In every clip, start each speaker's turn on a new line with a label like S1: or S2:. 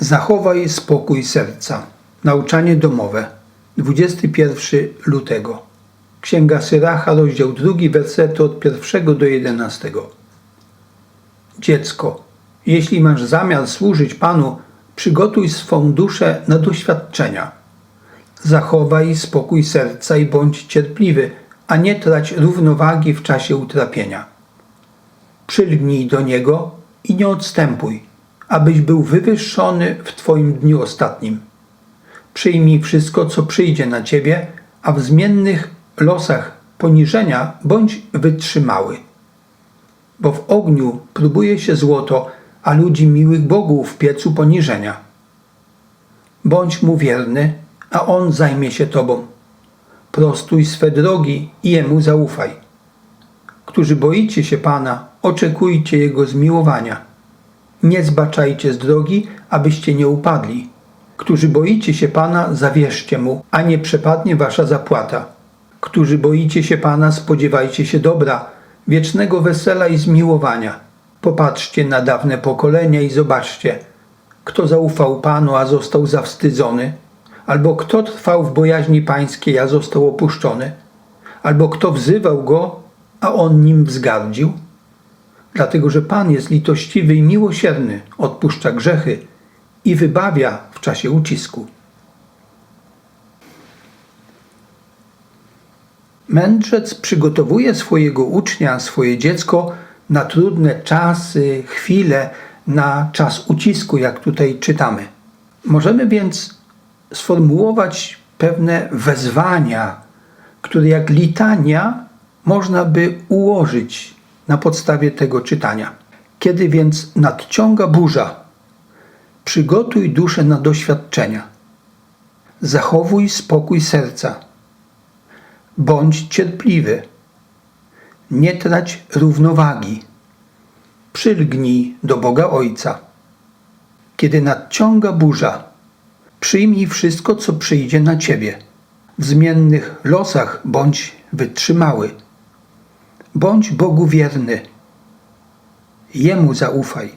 S1: Zachowaj spokój serca. Nauczanie domowe. 21 lutego. Księga Syracha, rozdział 2, wersety od 1 do 11. Dziecko, jeśli masz zamiar służyć Panu, przygotuj swą duszę na doświadczenia. Zachowaj spokój serca i bądź cierpliwy, a nie trać równowagi w czasie utrapienia. Przylgnij do Niego i nie odstępuj, abyś był wywyższony w Twoim dniu ostatnim. Przyjmij wszystko, co przyjdzie na Ciebie, a w zmiennych losach poniżenia bądź wytrzymały. Bo w ogniu próbuje się złoto, a ludzi miłych Bogu w piecu poniżenia. Bądź mu wierny, a on zajmie się Tobą. Prostuj swe drogi i Jemu zaufaj. Którzy boicie się Pana, oczekujcie Jego zmiłowania. Nie zbaczajcie z drogi, abyście nie upadli. Którzy boicie się Pana, zawierzcie Mu, a nie przepadnie wasza zapłata. Którzy boicie się Pana, spodziewajcie się dobra, wiecznego wesela i zmiłowania. Popatrzcie na dawne pokolenia i zobaczcie, kto zaufał Panu, a został zawstydzony, albo kto trwał w bojaźni pańskiej, a został opuszczony, albo kto wzywał Go, a On nim wzgardził. Dlatego, że Pan jest litościwy i miłosierny, odpuszcza grzechy i wybawia w czasie ucisku. Mędrzec przygotowuje swojego ucznia, swoje dziecko na trudne czasy, chwile, na czas ucisku, jak tutaj czytamy. Możemy więc sformułować pewne wezwania, które jak litania można by ułożyć na podstawie tego czytania. Kiedy więc nadciąga burza, przygotuj duszę na doświadczenia. Zachowuj spokój serca. Bądź cierpliwy. Nie trać równowagi. Przylgnij do Boga Ojca. Kiedy nadciąga burza, przyjmij wszystko, co przyjdzie na ciebie. W zmiennych losach bądź wytrzymały. Bądź Bogu wierny. Jemu zaufaj.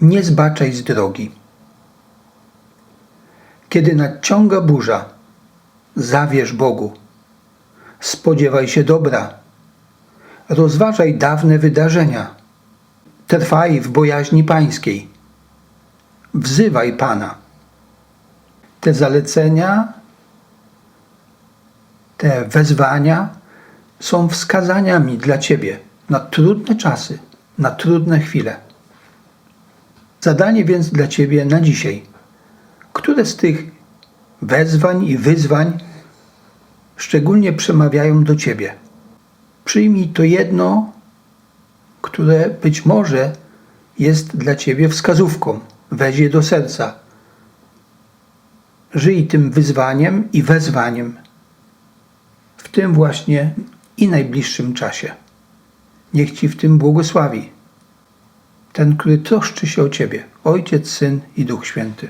S1: Nie zbaczaj z drogi. Kiedy nadciąga burza, zawierz Bogu. Spodziewaj się dobra. Rozważaj dawne wydarzenia. Trwaj w bojaźni pańskiej. Wzywaj Pana. Te zalecenia, te wezwania są wskazaniami dla Ciebie na trudne czasy, na trudne chwile. Zadanie więc dla Ciebie na dzisiaj. Które z tych wezwań i wyzwań szczególnie przemawiają do Ciebie? Przyjmij to jedno, które być może jest dla Ciebie wskazówką. Weź je do serca. Żyj tym wyzwaniem i wezwaniem w tym właśnie i najbliższym czasie. Niech Ci w tym błogosławi ten, który troszczy się o Ciebie, Ojciec, Syn i Duch Święty.